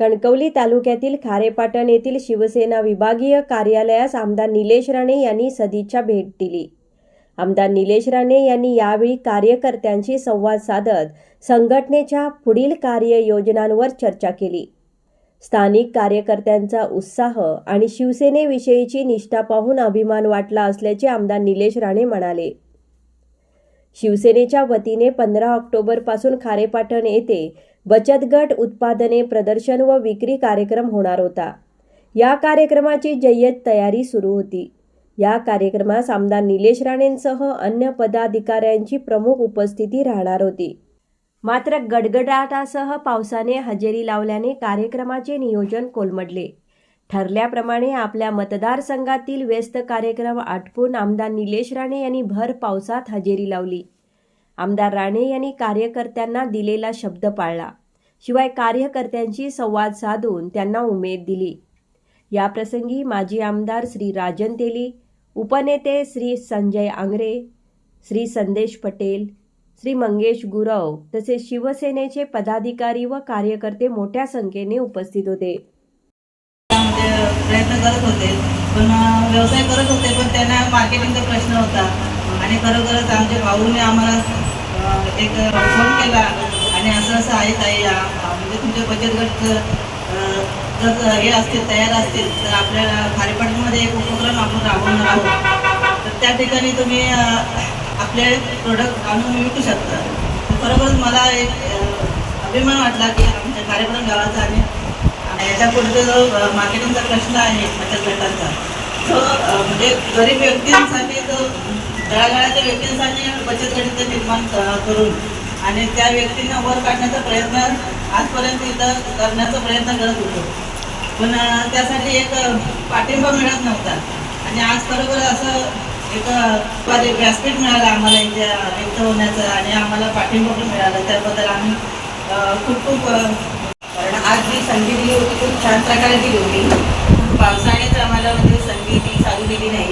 कणकवली तालुक्यातील खारेपाटण येथील शिवसेना विभागीय कार्यालयास आमदार निलेश राणे यांनी सदिच्छा भेट दिली. आमदार निलेश राणे यांनी यावेळी कार्यकर्त्यांशी संवाद साधत संघटनेच्या पुढील कार्ययोजनांवर चर्चा केली. स्थानिक कार्यकर्त्यांचा उत्साह आणि शिवसेनेविषयीची निष्ठा पाहून अभिमान वाटला असल्याचे आमदार निलेश राणे म्हणाले. शिवसेनेच्या वतीने पंधरा ऑक्टोबरपासून खारेपाटण येथे बचत गट उत्पादने प्रदर्शन व विक्री कार्यक्रम होणार होता. या कार्यक्रमाची जय्यत तयारी सुरू होती. या कार्यक्रमास आमदार निलेश राणेंसह अन्य पदाधिकाऱ्यांची प्रमुख उपस्थिती राहणार होती. मात्र गडगडाटासह पावसाने हजेरी लावल्याने कार्यक्रमाचे नियोजन कोलमडले. ठरल्याप्रमाणे आपल्या मतदारसंघातील व्यस्त कार्यक्रम आटपून आमदार निलेश राणे यांनी भर पावसात हजेरी लावली. आमदार राणे यांनी कार्यकर्त्यांना दिलेला शब्द पाळला. शिवाय कार्यकर्त्यांशी संवाद साधून त्यांना उमेद दिली. याप्रसंगी माजी आमदार श्री राजन तेली उपनेते श्री संजय आंग्रे श्री संदेश पटेल श्री मंगेश गुरव तसेच शिवसेनेचे पदाधिकारी व कार्यकर्ते मोठ्या संख्येने उपस्थित होते. प्रयत्न करत होते पण व्यवसाय करत होते पण त्यांना मार्केटिंगचा प्रश्न होता. आणि खरोखरच आमच्या भाऊने आम्हाला एक फोन केला आणि असं असं आहे ताई म्हणजे तुमचे बचत गट जर, हे असतील तयार असतील तर आपल्याला खारेपाटमध्ये एक उपक्रम आपण राबवणार आहोत. तर त्या ठिकाणी तुम्ही आपले प्रोडक्ट आणून विकू शकता. बरोबर मला एक अभिमान वाटला की आमच्या खारेपाटण गावाचा आणि याच्यापुढे जो मार्केटिंगचा प्रश्न आहे बचत गटांचा तो म्हणजे गरीब व्यक्तींसाठी जो तळागाळाच्या व्यक्तींसाठी बचत गटीचं निर्माण करून आणि त्या व्यक्तींना वर काढण्याचा प्रयत्न आजपर्यंत इथं करण्याचा प्रयत्न करत होतो. पण त्यासाठी एक पाठिंबा मिळत नव्हता. आणि आज खरोखर असं एक व्यासपीठ मिळालं आम्हाला इथे व्यक्त होण्याचं आणि आम्हाला पाठिंबा पण मिळाला. त्याबद्दल आम्ही खूप खूप कारण आज जी संधी दिली होती खूप छान प्रकारे दिली होती. पावसाळ्यात आम्हाला म्हणजे संधी ती चालू दिली नाही.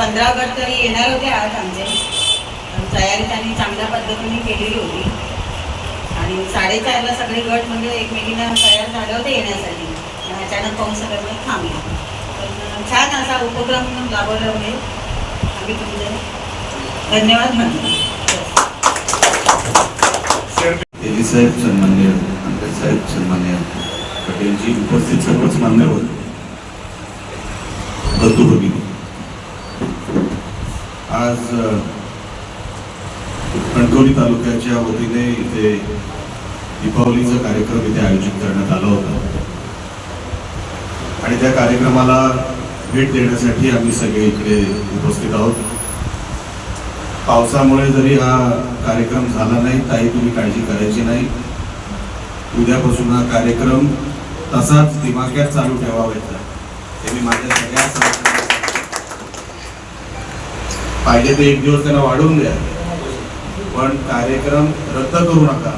पंधरा गट तरी येणार होते आज आमचे. तयारी त्यांनी चांगल्या पद्धतीने केलेली होती. आणि साडेचारला सगळे गट म्हणजे एकमेकींना तयार झाले होते येण्यासाठी. अचानक पाऊस सगळ्यामुळे थांबला. पण छान असा उपक्रम राबवल्यामुळे आम्ही तुमचे धन्यवाद म्हणतो तेली साहेब सन्मान्य अंकज साहेब सन्मान्य पटेलजी उपस्थित सर्वच मान्यवर बंधू भगिनी. आज कणकवली तालुक्याच्या वतीने इथे दीपावलीचा कार्यक्रम इथे आयोजित करण्यात आला होता. आणि त्या कार्यक्रमाला भेट देण्यासाठी आम्ही सगळे इकडे उपस्थित आहोत. पावसामुळे जरी हा कार्यक्रम झाला नाही ताई तुम्ही काळजी करायची नाही. उद्यापासून हा कार्यक्रम तसाच दिमाग्यात चालू ठेवावायचा हे मी माझ्या सगळ्या पाहिजे ते एक दिवस त्यांना वाढवून द्या. पण कार्यक्रम रद्द करू नका.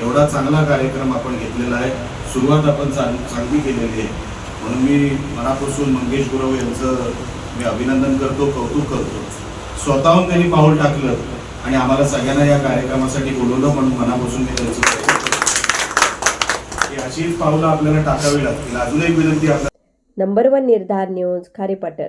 एवढा चांगला कार्यक्रम आपण घेतलेला आहे. सुरुवात आपण चांग चांगली केलेली आहे. म्हणून मी मनापासून मंगेश गुरव यांचं मी अभिनंदन करतो कौतुक करतो. स्वतःहून त्यांनी पाऊल टाकलं आणि आम्हाला सगळ्यांना या कार्यक्रमासाठी बोलवलं म्हणून मनापासून मी त्यांचं अशीच पावलं आपल्याला टाकावी लागतील. अजून एक विनंती आपल्याला number one Nirdhar news Kharepatan.